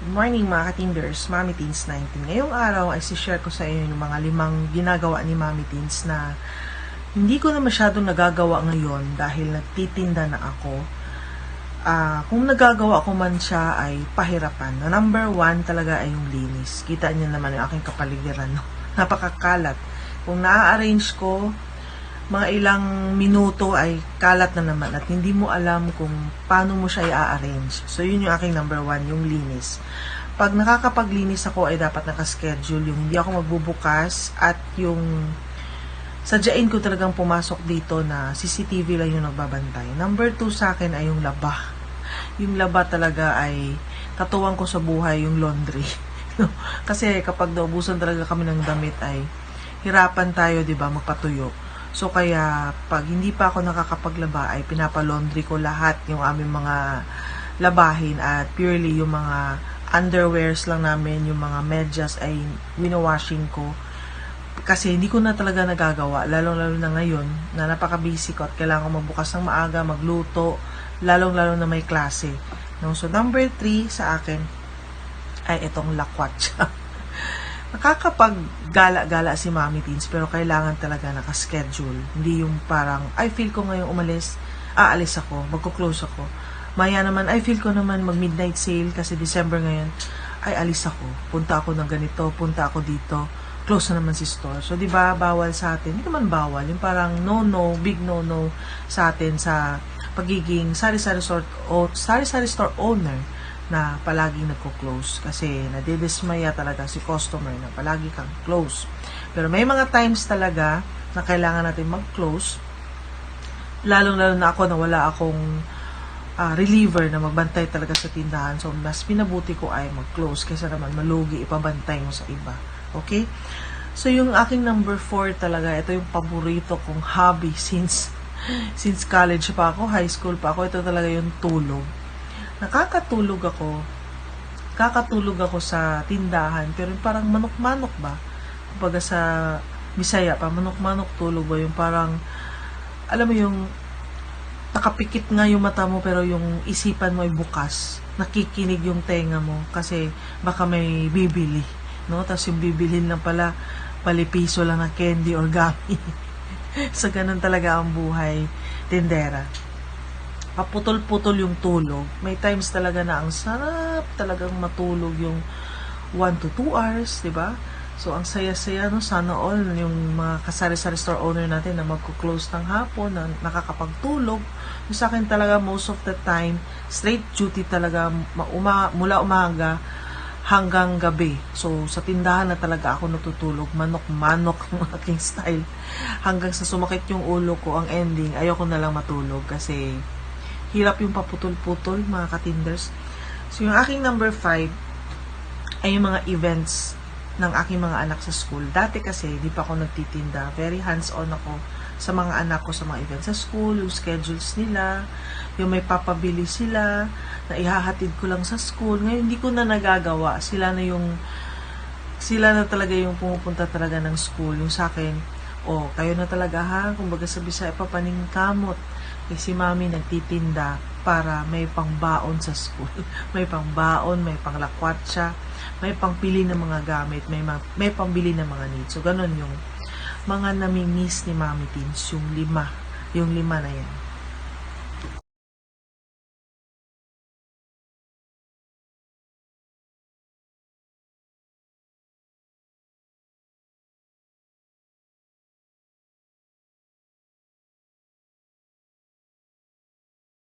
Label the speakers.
Speaker 1: Good morning mga katinders, Mami Teens 19. Ngayong araw ay si-share ko sa inyo yung mga limang ginagawa ni Mami Teens na hindi ko na masyadong nagagawa ngayon dahil nagtitinda na ako. Ah, kung nagagawa ko man siya ay pahirapan. Na number one talaga ay yung linis. Kita niyo naman yung aking kapaligiran. No? Napakakalat. Kung na-arrange ko, mga ilang minuto ay kalat na naman at hindi mo alam kung paano mo siya i-arrange. So, yun yung aking number one, yung linis. Pag nakakapaglinis ako ay dapat nakaschedule yung hindi ako magbubukas at yung sadyain ko talagang pumasok dito na CCTV lang yung nagbabantay. Number two sa akin ay yung laba. Yung laba talaga ay katuwang ko sa buhay yung laundry. Kasi kapag naubusan talaga kami ng damit ay hirapan tayo, 'di ba, magpatuyo. So kaya pag hindi pa ako nakakapaglaba ay pinapalaundry ko lahat yung aming mga labahin at purely yung mga underwears lang namin, yung mga medyas ay winowashing ko kasi hindi ko na talaga nagagawa, lalong-lalo na ngayon, na napaka-busy ko at kailangan ko magbukas ng maaga, magluto, lalong-lalo na may klase. No? So, number three sa akin ay itong lakwatsa. Nakakapag-gala-gala si Mami Teens, pero kailangan talaga nakaschedule. Hindi yung parang, I feel ko ngayong umalis, aalis ako, magko-close ako. Maya naman, I feel ko naman mag-midnight sale kasi December ngayon, ay alis ako. Punta ako ng ganito, punta ako dito close na naman si store. So, di ba, bawal sa atin. Hindi naman bawal. Yung parang no-no, big no-no sa atin sa pagiging sari-sari store, o sari-sari store owner na palaging nagko-close. Kasi nadidismaya talaga si customer na palagi kang close. Pero may mga times talaga na kailangan natin mag-close. Lalong-lalo na ako na wala akong ah, reliever na magbantay talaga sa tindahan. So, mas pinabuti ko ay mag-close kaysa naman malugi, ipabantay mo sa iba. Okay? So, yung aking number 4 talaga, ito yung paborito kong hobby since since college pa ako, high school pa ako, ito talaga yung tulog. Nakakatulog ako, kakatulog ako sa tindahan, pero parang manok-manok ba? Kumbaga sa Bisaya pa, manok-manok tulog ba? Yung parang, alam mo yung, nakapikit nga yung mata mo, pero yung isipan mo ay bukas. Nakikinig yung tenga mo, kasi baka may bibili no? Tapos yung bibilhin lang pala, palipiso lang ng candy or gummy. so, ganun talaga ang buhay tindera. Paputol-putol yung tulog. May times talaga na ang sarap talagang matulog yung 1 to 2 hours, di ba? So, ang saya-saya, no? Sana all yung mga kasari-sari store owner natin na magko-close ng hapon, na nakakapagtulog. Yung sa akin talaga, most of the time, straight duty talaga, ma- uma- mula umaga hanggang gabi. So, sa tindahan na talaga ako natutulog. Manok-manok ang aking style. Hanggang sa sumakit yung ulo ko, ang ending, ayoko na lang matulog kasi hirap yung paputol-putol, mga katinders. So, yung aking number 5 ay yung mga events ng aking mga anak sa school. Dati kasi, di pa ako nagtitinda. Very hands-on ako sa mga anak ko sa mga events sa school, yung schedules nila, yung may papabili sila, na ihahatid ko lang sa school. Ngayon, hindi ko na nagagawa. Sila na yung, sila na talaga yung pumupunta talaga ng school. Yung sa akin, oh, kayo na talaga ha, kumbaga sa Bisaya, papaning kamot. Eh, si mami nagtitinda para may pangbaon sa school. may pangbaon, may panglakwat siya, may pangpili ng mga gamit, may, ma- may pambili ng mga needs. So, ganun yung mga nami-miss ni Mami Teens, yung lima. Yung lima na yan.